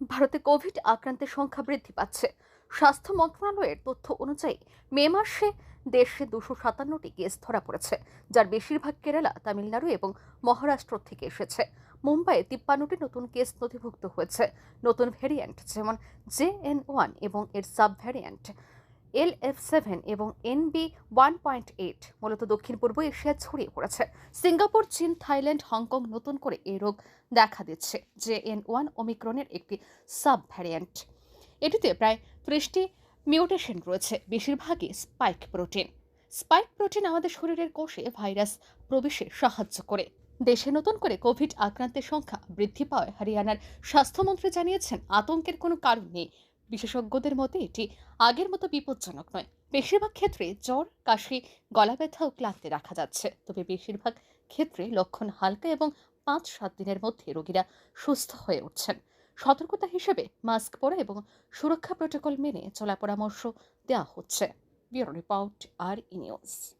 ভারতে কোভিড আক্রান্তের সংখ্যা বৃদ্ধি পাচ্ছে। স্বাস্থ্য মন্ত্রণালয়ের তথ্য অনুযায়ী, মে মাসে দেশে দুশো সাতান্নটি কেস ধরা পড়েছে, যার বেশিরভাগ কেরালা, তামিলনাড়ু এবং মহারাষ্ট্র থেকে এসেছে। মুম্বাইয়ে তিপ্পান্নটি নতুন কেস নথিভুক্ত হয়েছে। নতুন ভ্যারিয়েন্ট যেমন জে এন ওয়ান এবং এর sub variant L F seven এবং N B one point eight মূলত দক্ষিণ পূর্ব এশিয়ায় ছড়িয়ে পড়েছে। সিঙ্গাপুর, চীন, থাইল্যান্ড, হংকং নতুন করে এই রোগ দেখা দিচ্ছে, জে এন ওয়ান ওমিক্রনের একটি সাব ভ্যারিয়েন্ট এটিতে প্রায় ত্রিশটি মিউটেশন রয়েছে, বেশিরভাগই স্পাইক প্রোটিন। স্পাইক প্রোটিন আমাদের শরীরের কোষে ভাইরাস প্রবেশে সাহায্য করে। দেশে নতুন করে কোভিড আক্রান্তের সংখ্যা বৃদ্ধি পাওয়ায় হরিয়ানার স্বাস্থ্যমন্ত্রী জানিয়েছেন, আতঙ্কের কোনো কারণ নেই। বিশেষজ্ঞদের মতে, এটি আগের মতো বিপজ্জনক নয়। বেশিরভাগ ক্ষেত্রে জ্বর, কাশি, গলা ব্যথা ও ক্লান্তি দেখা যাচ্ছে। তবে বেশিরভাগ ক্ষেত্রে লক্ষণ হালকা এবং পাঁচ সাত দিনের মধ্যে রোগীরা সুস্থ হয়ে উঠছেন। সতর্কতা হিসেবে মাস্ক পরা এবং সুরক্ষা প্রোটোকল মেনে চলা পরামর্শ দেওয়া হচ্ছে। ব্যুরো রিপোর্ট আর ই নিউজ।